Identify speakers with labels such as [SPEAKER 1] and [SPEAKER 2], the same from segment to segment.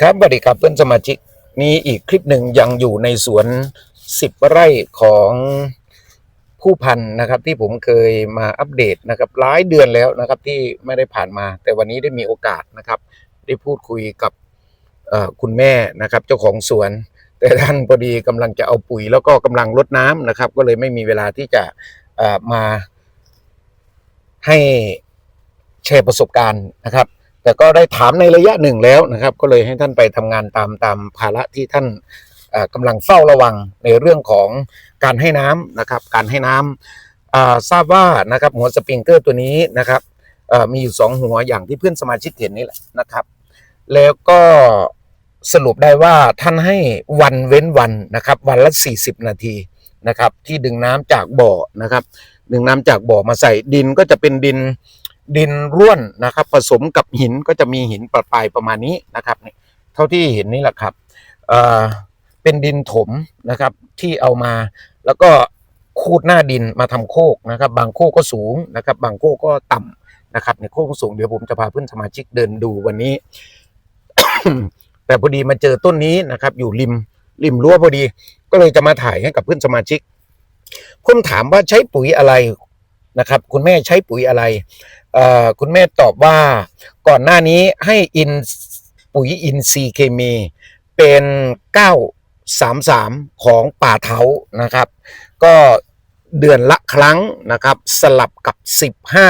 [SPEAKER 1] ครับสวัสดีครับเพื่อนสมาชิกมีอีกคลิปหนึ่งยังอยู่ในสวนสิบไร่ของผู้พันนะครับที่ผมเคยมาอัปเดตนะครับหลายเดือนแล้วนะครับที่ไม่ได้ผ่านมา แต่วันนี้ได้มีโอกาสนะครับ ได้พูดคุยกับคุณแม่นะครับ เจ้าของสวน แต่ท่านพอดีกำลังจะเอาปุ๋ยแล้วก็กำลังรดน้ำนะครับ ก็เลยไม่มีเวลาที่จะมาให้แชร์ประสบการณ์นะครับ แต่ก็ได้ถามในระยะหนึ่งแล้วนะครับ ก็เลยให้ท่านไปทำงานตามตามภาระที่ท่านเอ่อกำลังเฝ้าระวังในเรื่องของการให้น้ำนะครับ การให้น้ำอ่าทราบว่านะครับหัวสปริงเกอร์ตัวนี้นะครับมีอยู่สองหัวอย่างที่เพื่อนสมาชิกเห็นนี่แหละนะครับ แล้วก็สรุปได้ว่าท่านให้วันเว้นวันนะครับ วันละ 40 นาทีนะครับ ที่ดึงน้ำจากบ่อนะครับ ดึงน้ำจากบ่อมาใส่ดินก็จะเป็นดิน ดินร่วนนะครับ ผสมกับหินก็จะมีหินประปายประมาณนี้นะครับนี่เท่าที่เห็นนี่แหละครับเอ่อเป็นดินถมนะครับที่เอามาแล้วก็คูดหน้าดินมาทำโคกนะครับ บางโคกก็สูงนะครับ บางโคกก็ต่ำนะครับในโคกสูงเดี๋ยวผมจะพาเพื่อนสมาชิกเดินดูวันนี้ แต่พอดีมาเจอต้นนี้นะครับ อยู่ริมริมรั้วพอดี ก็เลยจะมาถ่ายให้กับเพื่อนสมาชิกผมถามว่าใช้ปุ๋ยอะไร นะครับคุณแม่ใช้ปุ๋ยอะไร คุณแม่ตอบว่าก่อนหน้านี้ให้อินปุ๋ยอินซีเคมีเป็น 933 ของป่าเทานะครับ ก็เดือนละครั้งนะครับสลับกับ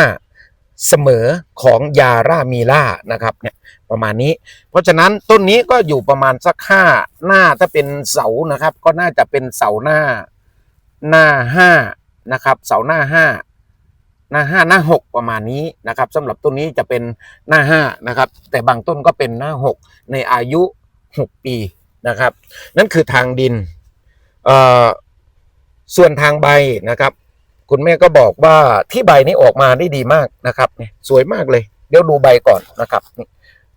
[SPEAKER 1] 15 เสมอของยาร่ามีล่านะครับเนี่ยประมาณนี้ เพราะฉะนั้นต้นนี้ก็อยู่ประมาณสักห้าหน้าถ้าเป็นเสานะครับ ก็น่าจะเป็นเสาหน้าหน้าห้านะครับ เสาหน้าห้า หน้าห้าหน้าหกประมาณนี้นะครับสำหรับต้นนี้จะเป็นหน้าห้านะครับ แต่บางต้นก็เป็นหน้าหกในอายุหกปีนะครับ นั่นคือทางดินเอ่อส่วนทางใบนะครับ คุณแม่ก็บอกว่าที่ใบนี้ออกมาได้ดีมากนะครับสวยมากเลย เดี๋ยวดูใบก่อนนะครับ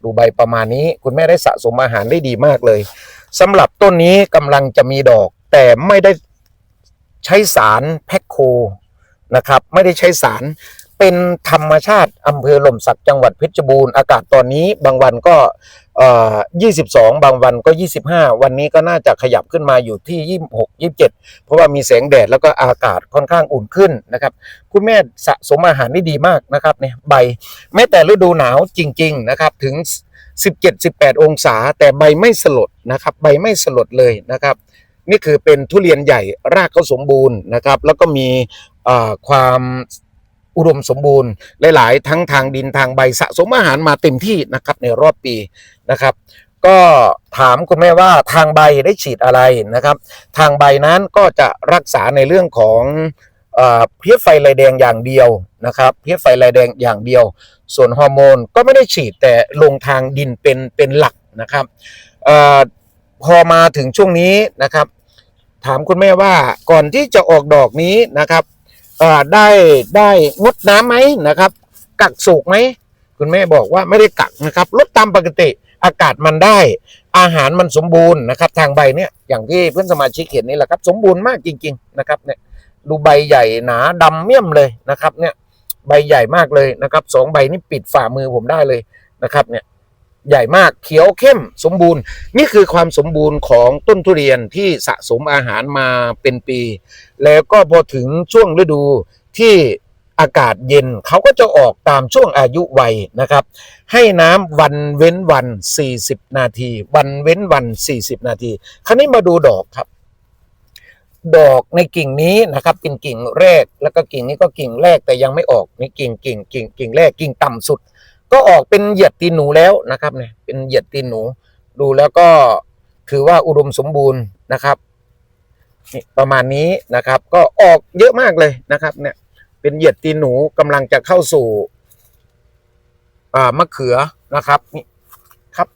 [SPEAKER 1] ดูใบประมาณนี้คุณแม่ได้สะสมอาหารได้ดีมากเลยสำหรับต้นนี้กำลังจะมีดอก แต่ไม่ได้ใช้สารแพคโค นะครับ ไม่ได้ใช้สารเป็นธรรมชาติอำเภอหล่มสักจังหวัดเพชรบูรณ์อากาศตอนนี้บางวันก็เอ่อ22บางวันก็ 25 วันนี้ก็น่าจะขยับขึ้นมาอยู่ที่ 26 27 เพราะว่ามีแสงแดดแล้วก็อากาศค่อนข้างอุ่นขึ้นนะครับคุณแม่สะสมอาหารได้ดีมากนะครับเนี่ยใบแม้แต่ฤดูหนาวจริง ๆ นะครับถึง 17-18 องศา แต่ใบไม่สลดนะครับใบไม่สลดเลยนะครับ นี่คือเป็นทุเรียนใหญ่รากเขาสมบูรณ์นะครับ แล้วก็มีความอุดมสมบูรณ์หลาย ๆ ทั้งทางดินทางใบสะสมอาหารมาเต็มที่นะครับในรอบปีนะครับ ก็ถามคุณแม่ว่าทางใบได้ฉีดอะไรนะครับ ทางใบนั้นก็จะรักษาในเรื่องของเพี้ยไฟลายแดงอย่างเดียวนะครับเพี้ยไฟลายแดงอย่างเดียว ส่วนฮอร์โมนก็ไม่ได้ฉีดแต่ลงทางดินเป็นเป็นหลักนะครับ พอมาถึงช่วงนี้นะครับ ถามคุณแม่ว่าก่อนที่จะออกดอกนี้นะครับเอ่อได้ได้งดน้ำไหมนะครับ กักสูกไหมคุณแม่บอกว่าไม่ได้กักนะครับลดตามปกติอากาศมันได้ อาหารมันสมบูรณ์นะครับ ทางใบเนี่ยอย่างที่เพื่อนสมาชิกเห็นนี่แหละครับ สมบูรณ์มากจริง ๆ นะครับเนี่ยดูใบใหญ่หนาดำเมี่ยมเลยนะครับเนี่ยใบใหญ่มากเลยนะครับสองใบนี่ปิดฝ่ามือผมได้เลยนะครับเนี่ย ใหญ่มากเขียวเข้มสมบูรณ์ นี่คือความสมบูรณ์ของต้นทุเรียนที่สะสมอาหารมาเป็นปี แล้วก็พอถึงช่วงฤดูที่อากาศเย็นเขาก็จะออกตามช่วงอายุวัยนะครับ ให้น้ำวันเว้นวัน 40 นาที วันเว้นวัน 40 นาที คราวนี้มาดูดอกครับ ดอกในกิ่งนี้นะครับเป็นกิ่งแรกแล้วก็กิ่งนี้ก็กิ่งแรกแต่ยังไม่ออกนี่กิ่งกิ่งกิ่งกิ่งแรกกิ่งต่ำสุด ก็ออกเป็นเหยียดตีนหนูแล้วนะครับเนี่ยเป็นเหยียดตีนหนู ดูแล้วก็ถือว่าอุดมสมบูรณ์นะครับนี่ประมาณนี้นะครับ ก็ออกเยอะมากเลยนะครับ เนี่ย เป็นเหยียดตีนหนูกำลังจะเข้าสู่อ่ามะเขือนะครับนี่ครับ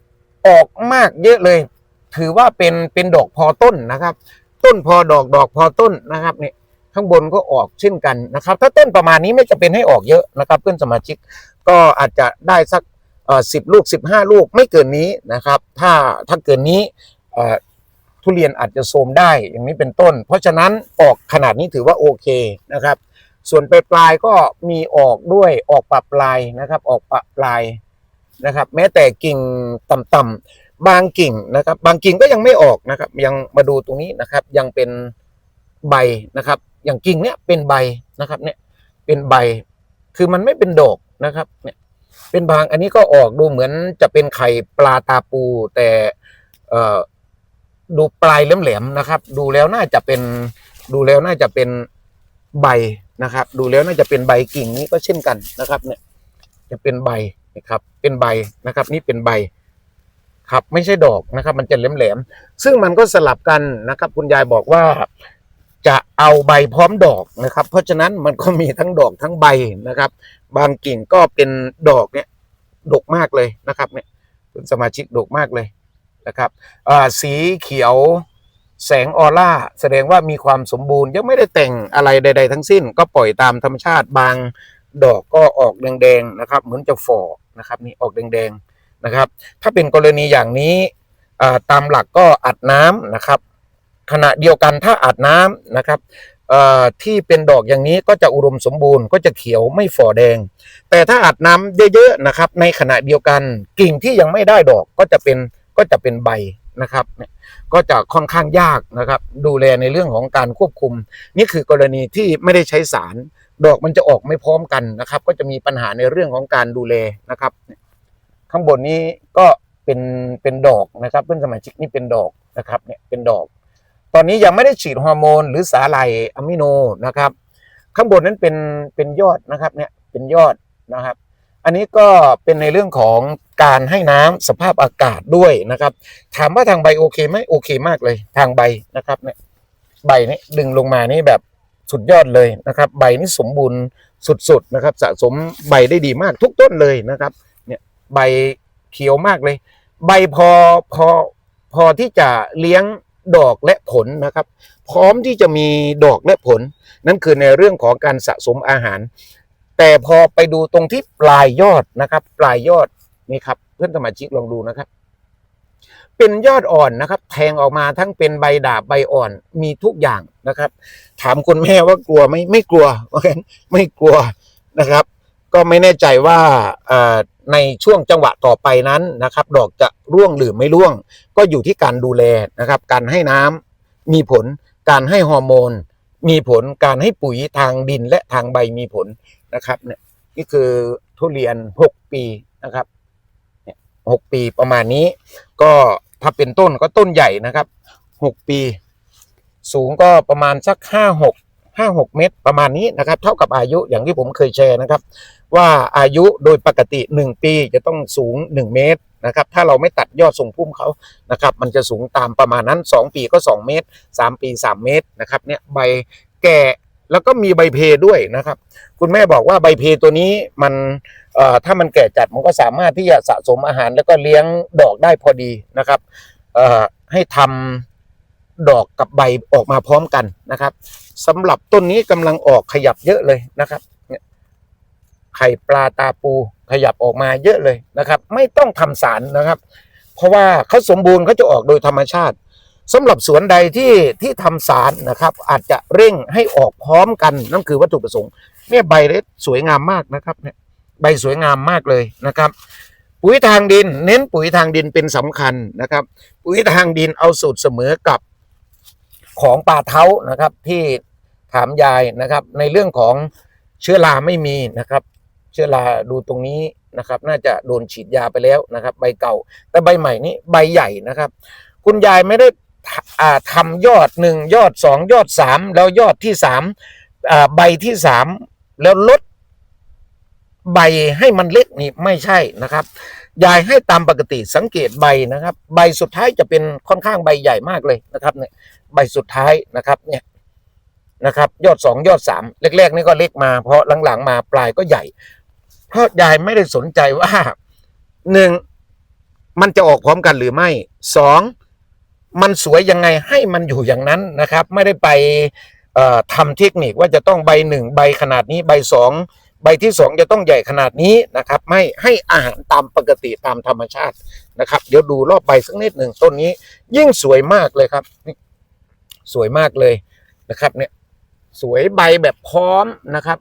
[SPEAKER 1] ออกมากเยอะเลย ถือว่าเป็นเป็นดอกพอต้นนะครับ ต้นพอดอกดอกพอต้นนะครับนี่ข้างบนก็ออกเช่นกันนะครับ ถ้าต้นประมาณนี้ไม่จะเป็นให้ออกเยอะนะครับ เพื่อนสมาชิก ก็อาจจะได้สักสิบลูกสิบห้าลูกไม่เกินนี้นะครับ ถ้าถ้าเกินนี้ทุเรียนอาจจะโทมได้อย่างนี้เป็นต้น เพราะฉะนั้นออกขนาดนี้ถือว่าโอเคนะครับ ส่วนปลายปลายก็มีออกด้วยออกปะปลายนะครับ ออกปะปลายนะครับ แม้แต่กิ่งต่ำๆบางกิ่งนะครับ บางกิ่งก็ยังไม่ออกนะครับ ยังมาดูตรงนี้นะครับ ยังเป็นใบนะครับ อย่างกิ่งเนี้ยเป็นใบนะครับ เนี่ยเป็นใบ คือมันไม่เป็นดอก นะครับเนี่ยเป็นบางอันนี้ก็ออกดูเหมือนจะเป็นไข่ปลาตาปู แต่เออดูปลายแหลมๆนะครับ ดูแล้วน่าจะเป็นดูแล้วน่าจะเป็นใบนะครับ ดูแล้วน่าจะเป็นใบกิ่งนี้ก็เช่นกันนะครับ เนี่ย จะเป็นใบนะครับ เป็นใบนะครับ นี่เป็นใบครับ ไม่ใช่ดอกนะครับ มันจะแหลมๆซึ่งมันก็สลับกันนะครับ คุณยายบอกว่า จะเอาใบพร้อมดอกนะครับ เพราะฉะนั้นมันก็มีทั้งดอกทั้งใบนะครับ บางกิ่งก็เป็นดอกเนี่ยดกมากเลยนะครับเนี่ยคุณสมาชิกดกมากเลยนะครับสีเขียวแสงออร่าแสดงว่ามีความสมบูรณ์ ยังไม่ได้แต่งอะไรใด ๆ ทั้งสิ้น ก็ปล่อยตามธรรมชาติบางดอกก็ออกแดงๆนะครับ เหมือนจะฝ่อนะครับนี่ออกแดงๆนะครับ ถ้าเป็นกรณีอย่างนี้ตามหลักก็อัดน้ำนะครับ ขณะเดียวกันถ้าอัดน้ำนะครับที่เป็นดอกอย่างนี้ก็จะอุดมสมบูรณ์ก็จะเขียวไม่ฝ่อแดง แต่ถ้าอัดน้ำเยอะๆนะครับ ในขณะเดียวกันกิ่งที่ยังไม่ได้ดอกก็จะเป็นก็จะเป็นใบนะครับก็จะค่อนข้างยากนะครับ ดูแลในเรื่องของการควบคุม นี่คือกรณีที่ไม่ได้ใช้สาร ดอกมันจะออกไม่พร้อมกันนะครับ ก็จะมีปัญหาในเรื่องของการดูแลนะครับ ข้างบนนี้ก็เป็นเป็นดอกนะครับ เพื่อนสมาชิกนี่เป็นดอกนะครับเนี่ยเป็นดอก ตอนนี้ยังไม่ได้ฉีดฮอร์โมน หรือสาหร่ายอะมิโนนะครับ ข้างบนนั้นเป็นเป็นยอดนะครับเนี่ยเป็นยอดนะครับ อันนี้ก็เป็นในเรื่องของการให้น้ำสภาพอากาศด้วยนะครับ ถามว่าทางใบโอเคไหมโอเคมากเลย ทางใบนะครับเนี่ยใบนี้ดึงลงมานี่แบบสุดยอดเลยนะครับ ใบนี่สมบูรณ์สุดๆนะครับ สะสมใบได้ดีมากทุกต้นเลยนะครับ เนี่ยใบเขียวมากเลย ใบพอพอพอที่จะเลี้ยง ดอกและผลนะครับ พร้อมที่จะมีดอกและผล นั่นคือในเรื่องของการสะสมอาหาร แต่พอไปดูตรงที่ปลายยอดนะครับ ปลายยอดนี่ครับ เพื่อนสมาชิกลองดูนะครับ เป็นยอดอ่อนนะครับ แทงออกมาทั้งเป็นใบดาบใบอ่อนมีทุกอย่างนะครับ ถามคุณแม่ว่ากลัวไหมไม่กลัวโอเคไม่กลัวนะครับ ก็ไม่แน่ใจว่าเอ่อ ในช่วงจังหวะต่อไปนั้นนะครับ ดอกจะร่วงหรือไม่ร่วง ก็อยู่ที่การดูแลนะครับ การให้น้ำมีผล การให้ฮอร์โมน มีผล การให้ปุ๋ยทางดินและทางใบมีผลนะครับ เนี่ยนี่คือทุเรียน 6 ปีนะครับหกปีประมาณนี้ ก็ถ้าเป็นต้นก็ต้นใหญ่นะครับ 6 ปี สูงก็ประมาณสัก 5 6 5 6 เมตรประมาณนี้นะครับ เท่ากับอายุอย่างที่ผมเคยแชร์นะครับ ว่าอายุโดยปกติ 1 ปีจะต้องสูง 1 เมตรนะครับถ้าเราไม่ตัดยอดส่งพุ่มเขานะครับ มันจะสูงตามประมาณนั้น 2 ปีก็ 2 เมตร 3 ปี 3 เมตรนะครับเนี่ยใบแก่แล้วก็มีใบเพด้วยนะครับ คุณแม่บอกว่าใบเพตัวนี้มันถ้ามันแก่จัดมันก็สามารถที่จะสะสมอาหารแล้วก็เลี้ยงดอกได้พอดีนะครับให้ทำ ดอกกับใบออกมาพร้อมกันนะครับสำหรับต้นนี้กำลังออกขยับเยอะเลยนะครับไข่ปลาตาปูขยับออกมาเยอะเลยนะครับ ไม่ต้องทำสารนะครับ เพราะว่าเขาสมบูรณ์เขาจะออกโดยธรรมชาติสำหรับสวนใดที่ที่ทำสารนะครับ อาจจะเร่งให้ออกพร้อมกันนั่นคือวัตถุประสงค์เนี่ยใบเล็สวยงามมากนะครับเนี่ยใบสวยงามมากเลยนะครับ ปุ๋ยทางดิน เน้นปุ๋ยทางดินเป็นสำคัญนะครับ ปุ๋ยทางดินเอาสูตรเสมอกับ ของป่าเท้านะครับ ที่ถามยายนะครับ ในเรื่องของเชื้อราไม่มีนะครับ เชื้อราดูตรงนี้นะครับ น่าจะโดนฉีดยาไปแล้วนะครับ ใบเก่า แต่ใบใหม่นี้ใบใหญ่นะครับ คุณยายไม่ได้ทอ่าทำยอดหนึ่งยอดสองยอดสามแล้วยอดที่สามใบที่สามแล้วลดใบให้มันเล็กนี่ไม่ใช่นะครับ ยายให้ตามปกติสังเกตใบนะครับ ใบสุดท้ายจะเป็นค่อนข้างใบใหญ่มากเลยนะครับเนี่ยใบสุดท้ายนะครับเนี่ยนะครับ ยอดสองยอดสามแรกๆนี่ก็เล็กมาเพราะหลังๆมาปลายก็ใหญ่ เพราะยายไม่ได้สนใจว่าหนึ่งมันจะออกพร้อมกันหรือไม่สองมันสวยยังไงให้มันอยู่อย่างนั้นนะครับ ไม่ได้ไปเอ่อทำเทคนิคว่าจะต้องใบหนึ่งใบขนาดนี้ใบสอง ใบที่สองจะต้องใหญ่ขนาดนี้นะครับ ไม่ให้อาหารตามปกติตามธรรมชาตินะครับ เดี๋ยวดูรอบใบสักนิดหนึ่งต้นนี้ ยิ่งสวยมากเลยครับ สวยมากเลยนะครับ เนี่ยสวยใบแบบพร้อมนะครับ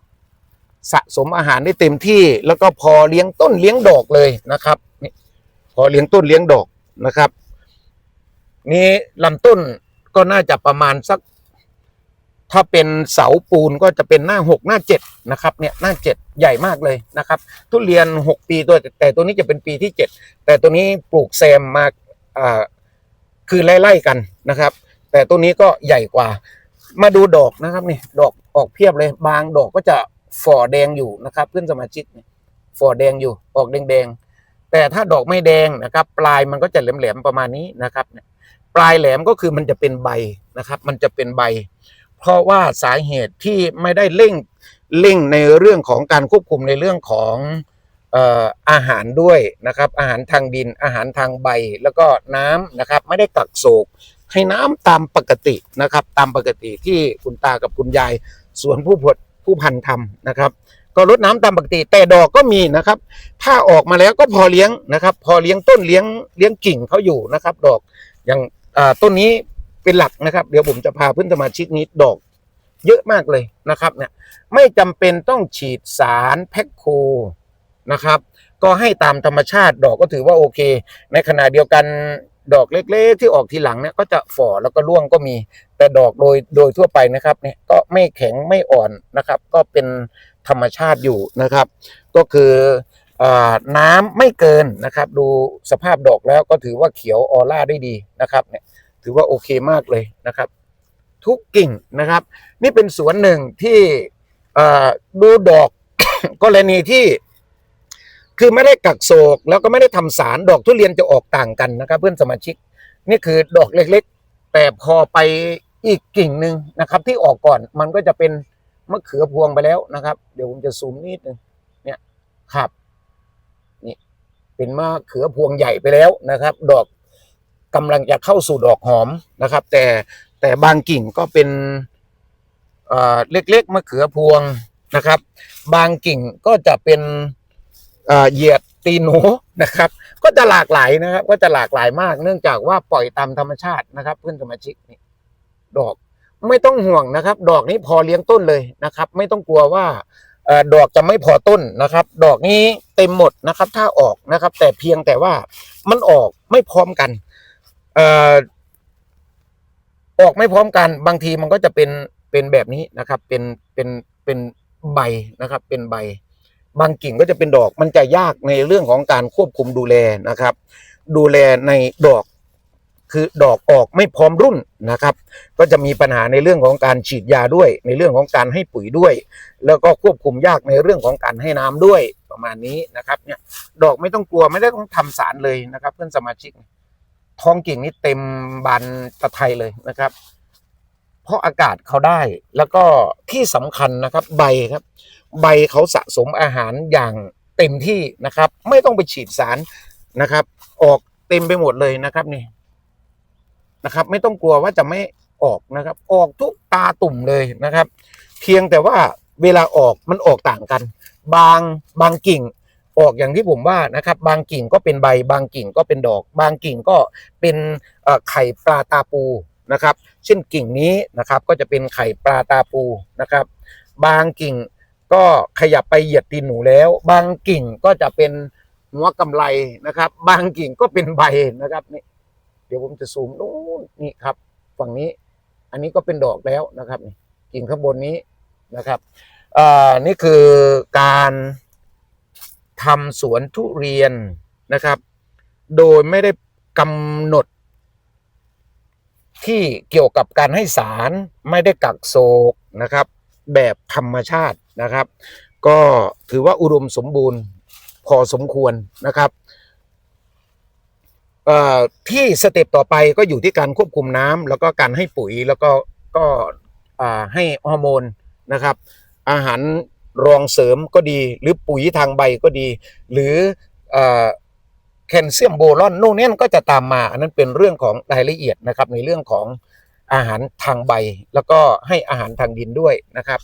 [SPEAKER 1] สะสมอาหารได้เต็มที่ แล้วก็พอเลี้ยงต้นเลี้ยงดอกเลยนะครับนี่พอเลี้ยงต้นเลี้ยงดอกนะครับ นี่ลำต้นก็น่าจะประมาณสัก ถ้าเป็นเสาปูนก็จะเป็นหน้าหกหน้าเจ็ดนะครับเนี่ยหน้าเจ็ดใหญ่มากเลยนะครับ ทุเรียนหกปีตัวแต่ตัวนี้จะเป็นปีที่เจ็ดแต่ตัวนี้ปลูกแซมมาอ่าคือไล่ๆกันนะครับ แต่ตัวนี้ก็ใหญ่กว่า มาดูดอกนะครับนี่ดอกออกเพียบเลย บางดอกก็จะฝ่อแดงอยู่นะครับเพื่อนสมาชิกฝ่อแดงอยู่ออกแดงๆแต่ถ้าดอกไม่แดงนะครับ ปลายมันก็จะแหลมๆประมาณนี้นะครับปลายแหลมก็คือมันจะเป็นใบนะครับ มันจะเป็นใบ เพราะว่าสาเหตุที่ไม่ได้เร่งเร่งในเรื่องของการควบคุมในเรื่องของอาหารด้วยนะครับ อาหารทางดินอาหารทางใบแล้วก็น้ำนะครับ ไม่ได้กักโศกให้น้ำตามปกตินะครับ ตามปกติที่คุณตากับคุณยายสวนผู้ผดผู้พันทำนะครับ ก็รดน้ำตามปกติ แต่ดอกก็มีนะครับ ถ้าออกมาแล้วก็พอเลี้ยงนะครับ พอเลี้ยงต้นเลี้ยงเลี้ยงกิ่งเขาอยู่นะครับ ดอกอย่างต้นนี้ เป็นหลักนะครับ เดี๋ยวผมจะพาเพื่อนสมาชิกนี้ดอก เยอะมากเลยนะครับเนี่ยไม่จำเป็นต้องฉีดสารแพ็คโคนะครับ ก็ให้ตามธรรมชาติดอกก็ถือว่าโอเค ในขณะเดียวกันดอกเล็กๆ ที่ออกทีหลังเนี่ยก็จะฝ่อแล้วก็ร่วงก็มี แต่ดอกโดยโดยทั่วไปนะครับเนี่ยก็ไม่แข็งไม่อ่อนนะครับ ก็เป็นธรรมชาติอยู่นะครับ ก็คือน้ำไม่เกินนะครับ ดูสภาพดอกแล้วก็ถือว่าเขียวออร่าได้ดีนะครับเนี่ย ถือว่าโอเคมากเลยนะครับ ทุกกิ่งนะครับ นี่เป็นสวนหนึ่งที่ดูดอกกรณีที่คือไม่ได้กักโศกแล้วก็ไม่ได้ทำสารดอกทุเรียนจะออกต่างกันนะครับ เพื่อนสมาชิก นี่คือดอกเล็กๆ แต่พอไปอีกกิ่งหนึ่งนะครับ ที่ออกก่อนมันก็จะเป็นมะเขือพวงไปแล้วนะครับ เดี๋ยวผมจะซูมนิดนึงเนี่ยครับนี่เป็นมะเขือพวงใหญ่ไปแล้วนะครับ ดอก กำลังจะเข้าสู่ดอกหอมนะครับ แต่แต่บางกิ่งก็เป็นเเล็กๆมะเขือพวงนะครับ บางกิ่งก็จะเป็นเเหยียดตีนหนูนะครับ ก็จะหลากหลายนะครับ ก็จะหลากหลายมาก เนื่องจากว่าปล่อยตามธรรมชาตินะครับ เพื่อนสมาชิกนี่ดอกไม่ต้องห่วงนะครับ ดอกนี้พอเลี้ยงต้นเลยนะครับ ไม่ต้องกลัวว่าอดอกจะไม่พอต้นนะครับ ดอกนี้เต็มหมดนะครับ ถ้าออกนะครับ แต่เพียงแต่ว่ามันออกไม่พร้อมกัน เอ่อออกไม่พร้อมกันบางทีมันก็จะเป็นเป็นแบบนี้นะครับ เป็นเป็นเป็นใบนะครับ เป็นใบ บางกิ่งก็จะเป็นดอกมันจะยากในเรื่องของการควบคุมดูแลนะครับ ดูแลในดอกคือดอกออกไม่พร้อมรุ่นนะครับ ก็จะมีปัญหาในเรื่องของการฉีดยาด้วย ในเรื่องของการให้ปุ๋ยด้วย แล้วก็ควบคุมยากในเรื่องของการให้น้ำด้วยประมาณนี้นะครับเนี่ยดอกไม่ต้องกลัวไม่ได้ต้องทำสารเลยนะครับ เพื่อนสมาชิก ท้องกิ่งนี้เต็มบานตะไทยเลยนะครับ เพราะอากาศเขาได้แล้วก็ที่สำคัญนะครับ ใบครับ ใบเขาสะสมอาหารอย่างเต็มที่นะครับ ไม่ต้องไปฉีดสารนะครับ ออกเต็มไปหมดเลยนะครับนี่นะครับ ไม่ต้องกลัวว่าจะไม่ออกนะครับ ออกทุกตาตุ่มเลยนะครับ เพียงแต่ว่าเวลาออกมันออกต่างกัน บางบางกิ่ง ออกอย่างที่ผมว่านะครับ บางกิ่งก็เป็นใบบางกิ่งก็เป็นดอก บางกิ่งก็เป็นไข่ปลาตาปูนะครับ เช่นกิ่งนี้นะครับก็จะเป็นไข่ปลาตาปูนะครับ บางกิ่งก็ขยับไปเหยียดตีนหนูแล้ว บางกิ่งก็จะเป็นหัวกำไลนะครับ บางกิ่งก็เป็นใบนะครับนี่เดี๋ยวผมจะซูมนู้นนี่ครับ ฝั่งนี้ อันนี้ก็เป็นดอกแล้วนะครับ กิ่งข้างบนนี้นะครับอ่านี่คือการ ทำสวนทุเรียนนะครับ โดยไม่ได้กำหนด ที่เกี่ยวกับการให้สารไม่ได้กักโศกนะครับ แบบธรรมชาตินะครับ ก็ถือว่าอุดมสมบูรณ์พอสมควรนะครับที่สเต็ปต่อไปก็อยู่ที่การควบคุมน้ำแล้วก็การให้ปุ๋ยแล้วก็ก็ให้ฮอร์โมนนะครับ อาหาร รองเสริมก็ดี หรือปุ๋ยทางใบก็ดี หรืออแคลเซียมโบรอนนู่นนี่ก็จะตามมา อันนั้นเป็นเรื่องของรายละเอียดนะครับในเรื่องของอาหารทางใบ แล้วก็ให้อาหารทางดินด้วยนะครับ